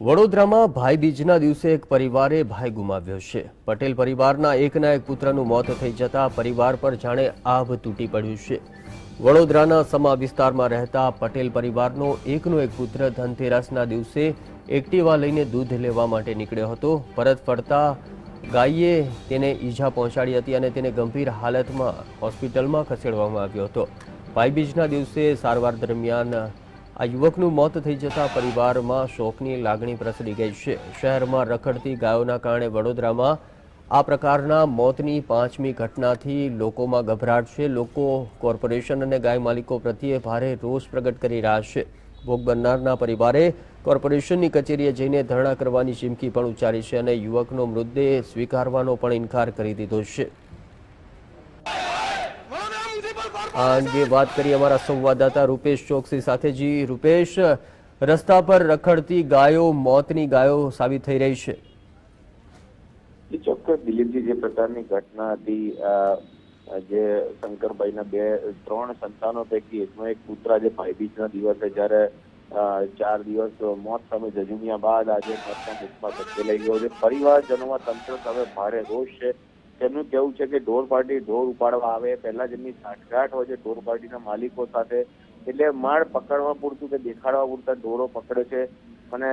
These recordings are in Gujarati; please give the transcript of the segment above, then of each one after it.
વડોદરામાં ભાઈ બીજના દિવસે એક પરિવારે ભાઈ ગુમાવ્યો છે. પટેલ પરિવારના એકના એક પુત્રનું મોત થઈ જતા પરિવાર પર જાણે આભ તૂટી પડ્યું છે. વડોદરાના સમા વિસ્તારમાં રહેતા પટેલ પરિવારનો એકનો એક પુત્ર ધનતેરસના દિવસે એક્ટિવા લઈને દૂધ લેવા માટે નીકળ્યો હતો. પરત ફરતા ગાયે તેને ઈજા પહોંચાડી હતી અને તેને ગંભીર હાલતમાં હોસ્પિટલમાં ખસેડવામાં આવ્યો હતો. ભાઈબીજના દિવસે સારવાર દરમિયાન આ યુવકનું મોત થઈ જતા પરિવારમાં શોકની લાગણી પ્રસરી ગઈ છે. શહેરમાં રખડતી ગાયોના કારણે વડોદરામાં આ પ્રકારના મોતની પાંચમી ઘટનાથી લોકોમાં ગભરાટ છે. લોકો કોર્પોરેશન અને ગાય માલિકો પ્રત્યે ભારે રોષ પ્રગટ કરી રહ્યા છે. ભોગ બનનારના પરિવારે કોર્પોરેશનની કચેરીએ જઈને ધરણા કરવાની ચીમકી પણ ઉચ્ચારી છે અને યુવકનો મૃતદેહ સ્વીકારવાનો પણ ઇનકાર કરી દીધો છે. આ અંગે વાત કરી અમારા સંવાદદાતા રૂપેશ ચોકસી સાથે. જી, રૂપેશ, રસ્તા પર રખડતી ગાયો, મોતની ગાયો સાબિત થઈ રહી છે. ચોક્કસ. દિલીપજી, જે પ્રકારની ઘટના હતી જે શંકરભાઈના બે, ત્રણ સંતાનો પૈકી એકનો એક પુત્ર આજે ભાઈબીજના દિવસે જ્યારે ચાર દિવસ મોત સામે જજુમ્યા બાદ આજે મોતના મુખમાં ધકેલાઈ ગયો છે. પરિવારજનોમાં તંત્ર સામે ભારે રોષ છે. તેમનું કહેવું છે કે ઢોર પાર્ટી ઢોર ઉપાડવા આવે. પહેલા જેમની સાંઠગાંઠ હોય છે ઢોર પાર્ટીના માલિકો સાથે. એટલે માળ પકડવા પૂરતું કે દેખાડવા પૂરતા ઢોરો પકડે છે. અને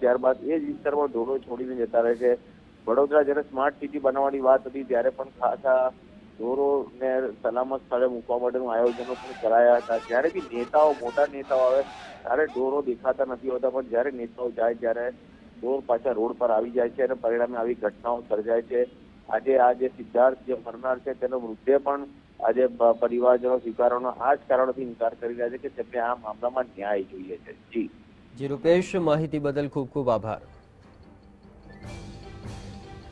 ત્યારબાદ એ જ વિસ્તારમાં ઢોરો છોડીને જતા રહે છે. વડોદરા જ્યારે સ્માર્ટ સિટી બનાવવાની વાત હતી, ત્યારે પણ ખાસા ઢોરોને સલામત સ્થળે મૂકવા માટેનું આયોજનો પણ કરાયા હતા. જ્યારે બી નેતાઓ, મોટા નેતાઓ આવે, ત્યારે ઢોરો દેખાતા નથી હોતા. પણ જ્યારે નેતાઓ જાય, ત્યારે ઢોર પાછા રોડ પર આવી જાય છે અને પરિણામે આવી ઘટનાઓ સર્જાય છે. આજે આ જે સિદ્ધાર્થ જે મરનાર છે, તેનો વૃદ્ધે પણ આજે પરિવારજનો સ્વીકારવાનો આ જ કારણોથી ઇનકાર કરી રહ્યા છે કે તેમને આ મામલામાં ન્યાય જોઈએ છે. જી. જી, રૂપેશ, માહિતી બદલ ખૂબ ખૂબ આભાર.